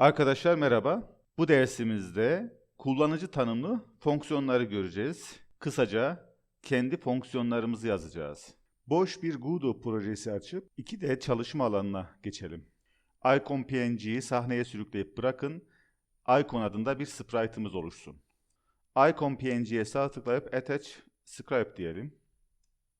Arkadaşlar merhaba. Bu dersimizde kullanıcı tanımlı fonksiyonları göreceğiz. Kısaca kendi fonksiyonlarımızı yazacağız. Boş bir Gudo projesi açıp 2D çalışma alanına geçelim. Icon PNG'yi sahneye sürükleyip bırakın. Icon adında bir sprite'ımız oluşsun. Icon PNG'ye sağ tıklayıp Attach Script diyelim.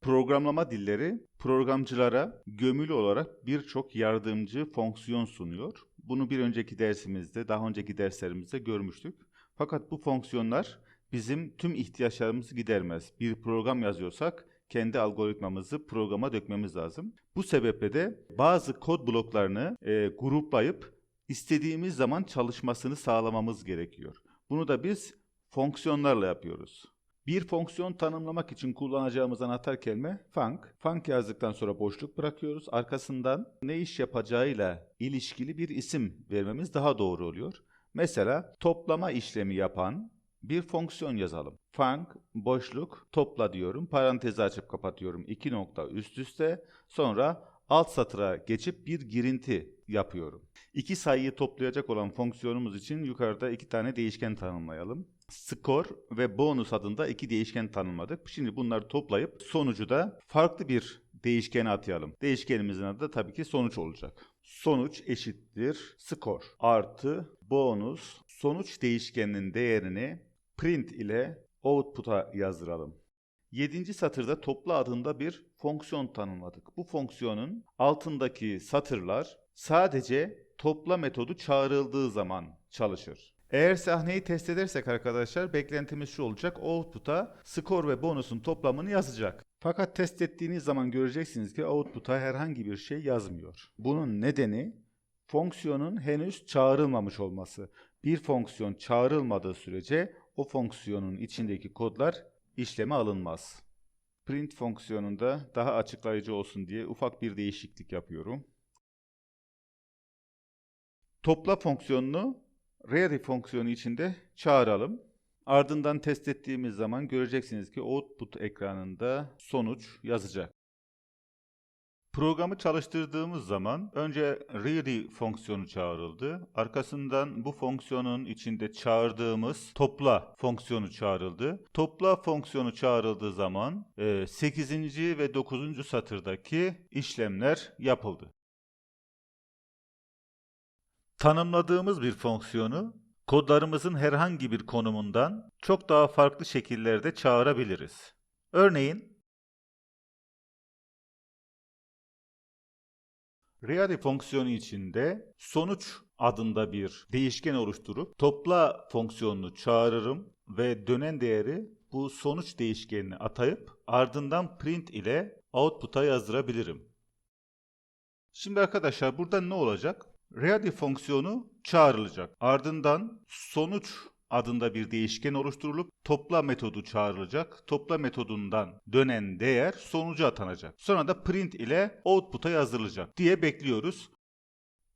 Programlama dilleri programcılara gömülü olarak birçok yardımcı fonksiyon sunuyor. Bunu bir önceki dersimizde, daha önceki derslerimizde görmüştük. Fakat bu fonksiyonlar bizim tüm ihtiyaçlarımızı gidermez. Bir program yazıyorsak kendi algoritmamızı programa dökmemiz lazım. Bu sebeple de bazı kod bloklarını e, gruplayıp istediğimiz zaman çalışmasını sağlamamız gerekiyor. Bunu da biz fonksiyonlarla yapıyoruz. Bir fonksiyon tanımlamak için kullanacağımız anahtar kelime func. Func yazdıktan sonra boşluk bırakıyoruz. Arkasından ne iş yapacağıyla ilişkili bir isim vermemiz daha doğru oluyor. Mesela toplama işlemi yapan bir fonksiyon yazalım. Func boşluk topla diyorum. Parantezi açıp kapatıyorum. İki nokta üst üste. Sonra alt satıra geçip bir girinti yapıyorum. İki sayıyı toplayacak olan fonksiyonumuz için yukarıda iki tane değişken tanımlayalım. Skor ve bonus adında iki değişken tanımladık. Şimdi bunları toplayıp sonucu da farklı bir değişkene atayalım. Değişkenimizin adı da tabii ki sonuç olacak. Sonuç eşittir skor artı bonus sonuç değişkeninin değerini print ile output'a yazdıralım. 7. satırda topla adında bir fonksiyon tanımladık. Bu fonksiyonun altındaki satırlar sadece topla metodu çağrıldığı zaman çalışır. Eğer sahneyi test edersek arkadaşlar beklentimiz şu olacak. Output'a skor ve bonusun toplamını yazacak. Fakat test ettiğiniz zaman göreceksiniz ki output'a herhangi bir şey yazmıyor. Bunun nedeni fonksiyonun henüz çağrılmamış olması. Bir fonksiyon çağrılmadığı sürece o fonksiyonun içindeki kodlar işleme alınmaz. Print fonksiyonunda daha açıklayıcı olsun diye ufak bir değişiklik yapıyorum. Topla fonksiyonunu Ready fonksiyonu içinde çağıralım. Ardından test ettiğimiz zaman göreceksiniz ki output ekranında sonuç yazacak. Programı çalıştırdığımız zaman önce ready fonksiyonu çağrıldı. Arkasından bu fonksiyonun içinde çağırdığımız topla fonksiyonu çağrıldı. Topla fonksiyonu çağrıldığı zaman 8. ve 9. satırdaki işlemler yapıldı. Tanımladığımız bir fonksiyonu kodlarımızın herhangi bir konumundan çok daha farklı şekillerde çağırabiliriz. Örneğin Ready fonksiyonu içinde sonuç adında bir değişken oluşturup topla fonksiyonunu çağırırım ve dönen değeri bu sonuç değişkenini atayıp ardından print ile output'a yazdırabilirim. Şimdi arkadaşlar burada ne olacak? Ready fonksiyonu çağrılacak. Ardından sonuç adında bir değişken oluşturulup topla metodu çağrılacak. Topla metodundan dönen değer sonuca atanacak. Sonra da print ile output'a yazdırılacak diye bekliyoruz.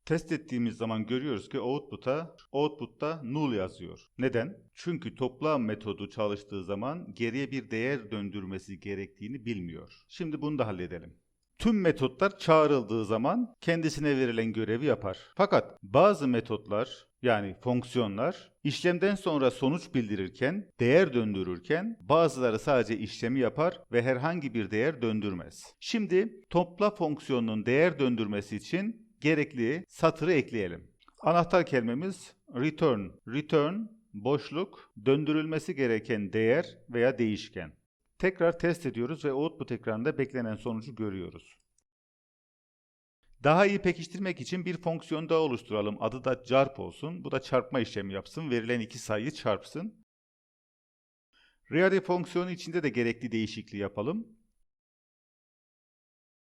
Test ettiğimiz zaman görüyoruz ki output'a output'ta null yazıyor. Neden? Çünkü toplam metodu çalıştığı zaman geriye bir değer döndürmesi gerektiğini bilmiyor. Şimdi bunu da halledelim. Tüm metotlar çağrıldığı zaman kendisine verilen görevi yapar. Fakat bazı metotlar yani fonksiyonlar işlemden sonra sonuç bildirirken, değer döndürürken bazıları sadece işlemi yapar ve herhangi bir değer döndürmez. Şimdi topla fonksiyonunun değer döndürmesi için gerekli satırı ekleyelim. Anahtar kelimemiz return. Return boşluk döndürülmesi gereken değer veya değişken. Tekrar test ediyoruz ve output ekranında beklenen sonucu görüyoruz. Daha iyi pekiştirmek için bir fonksiyon daha oluşturalım. Adı da çarp olsun. Bu da çarpma işlemi yapsın. Verilen iki sayıyı çarpsın. Ready fonksiyonu içinde de gerekli değişikliği yapalım.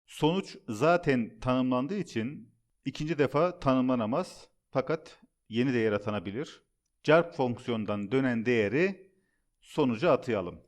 Sonuç zaten tanımlandığı için ikinci defa tanımlanamaz. Fakat yeni değer atanabilir. Çarp fonksiyondan dönen değeri sonuca atayalım.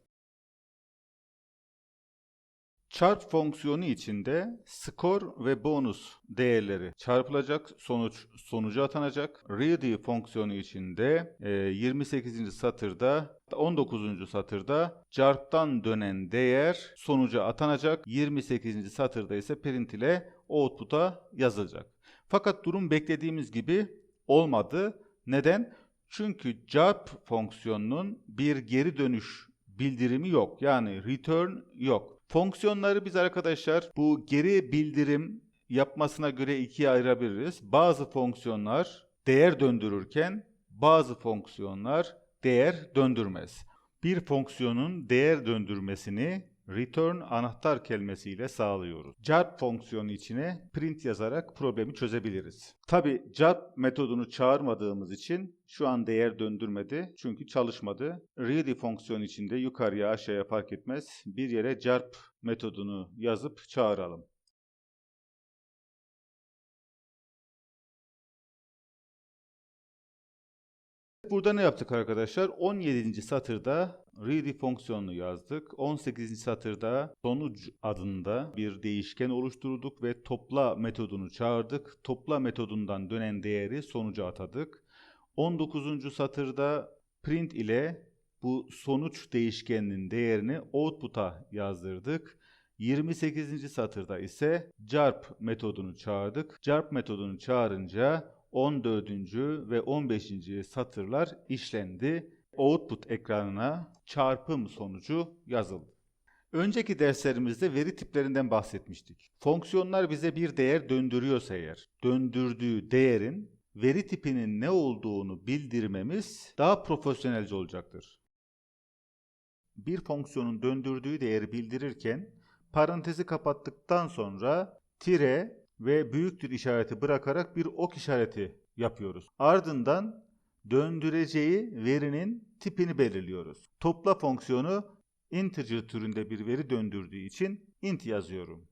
Çarp fonksiyonu içinde skor ve bonus değerleri çarpılacak, sonuç sonuca atanacak. Ready fonksiyonu içinde 28. satırda 19. satırda çarptan dönen değer sonuca atanacak. 28. satırda ise print ile output'a yazılacak. Fakat durum beklediğimiz gibi olmadı. Neden? Çünkü JARP fonksiyonunun bir geri dönüş bildirimi yok. Yani return yok. Fonksiyonları biz arkadaşlar bu geri bildirim yapmasına göre ikiye ayırabiliriz. Bazı fonksiyonlar değer döndürürken bazı fonksiyonlar değer döndürmez. Bir fonksiyonun değer döndürmesini return anahtar kelimesiyle sağlıyoruz. JARP fonksiyonu içine print yazarak problemi çözebiliriz. Tabi JARP metodunu çağırmadığımız için şu an değer döndürmedi çünkü çalışmadı. Ready fonksiyonu içinde yukarıya aşağıya fark etmez bir yere JARP metodunu yazıp çağıralım. Burada ne yaptık arkadaşlar? 17. satırda ready fonksiyonunu yazdık. 18. satırda sonuç adında bir değişken oluşturduk ve topla metodunu çağırdık. Topla metodundan dönen değeri sonuca atadık. 19. satırda print ile bu sonuç değişkeninin değerini output'a yazdırdık. 28. satırda ise JARP metodunu çağırdık. JARP metodunu çağırınca 14. ve 15. satırlar işlendi. Output ekranına çarpım sonucu yazıldı. Önceki derslerimizde veri tiplerinden bahsetmiştik. Fonksiyonlar bize bir değer döndürüyorsa eğer, döndürdüğü değerin veri tipinin ne olduğunu bildirmemiz daha profesyonelce olacaktır. Bir fonksiyonun döndürdüğü değeri bildirirken parantezi kapattıktan sonra tire ve büyüktür işareti bırakarak bir ok işareti yapıyoruz. Ardından döndüreceği verinin tipini belirliyoruz. Topla fonksiyonu integer türünde bir veri döndürdüğü için int yazıyorum.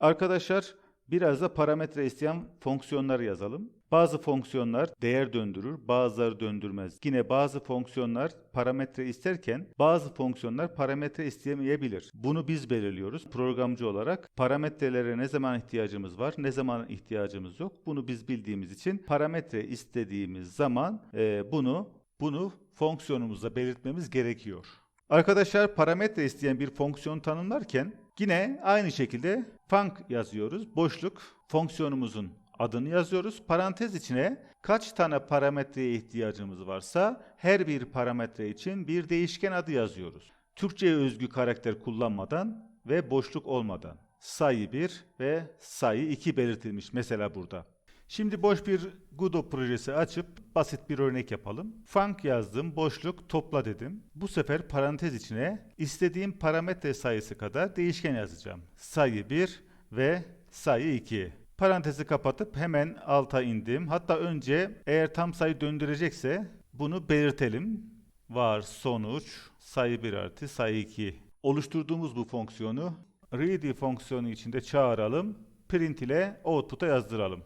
Arkadaşlar biraz da parametre isteyen fonksiyonları yazalım. Bazı fonksiyonlar değer döndürür, bazıları döndürmez. Yine bazı fonksiyonlar parametre isterken bazı fonksiyonlar parametre istemeyebilir. Bunu biz belirliyoruz. Programcı olarak parametrelere ne zaman ihtiyacımız var, ne zaman ihtiyacımız yok. Bunu biz bildiğimiz için parametre istediğimiz zaman e, bunu bunu fonksiyonumuzda belirtmemiz gerekiyor. Arkadaşlar parametre isteyen bir fonksiyon tanımlarken yine aynı şekilde func yazıyoruz. Boşluk fonksiyonumuzun adını yazıyoruz. Parantez içine kaç tane parametreye ihtiyacımız varsa her bir parametre için bir değişken adı yazıyoruz. Türkçe'ye özgü karakter kullanmadan ve boşluk olmadan. Sayı 1 ve sayı 2 belirtilmiş mesela burada. Şimdi boş bir Godot projesi açıp basit bir örnek yapalım. Func yazdım, boşluk topla dedim. Bu sefer parantez içine istediğim parametre sayısı kadar değişken yazacağım. Sayı 1 ve sayı 2. Parantezi kapatıp hemen alta indim. Hatta önce eğer tam sayı döndürecekse bunu belirtelim. Var sonuç sayı 1 artı sayı 2. Oluşturduğumuz bu fonksiyonu ready fonksiyonu içinde çağıralım. Print ile output'a yazdıralım.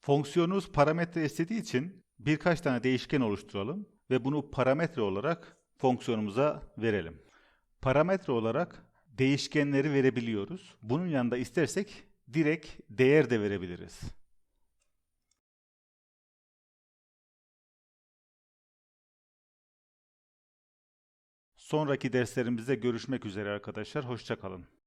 Fonksiyonumuz parametre istediği için birkaç tane değişken oluşturalım ve bunu parametre olarak fonksiyonumuza verelim. Parametre olarak değişkenleri verebiliyoruz. Bunun yanında istersek direkt değer de verebiliriz. Sonraki derslerimizde görüşmek üzere arkadaşlar. Hoşçakalın.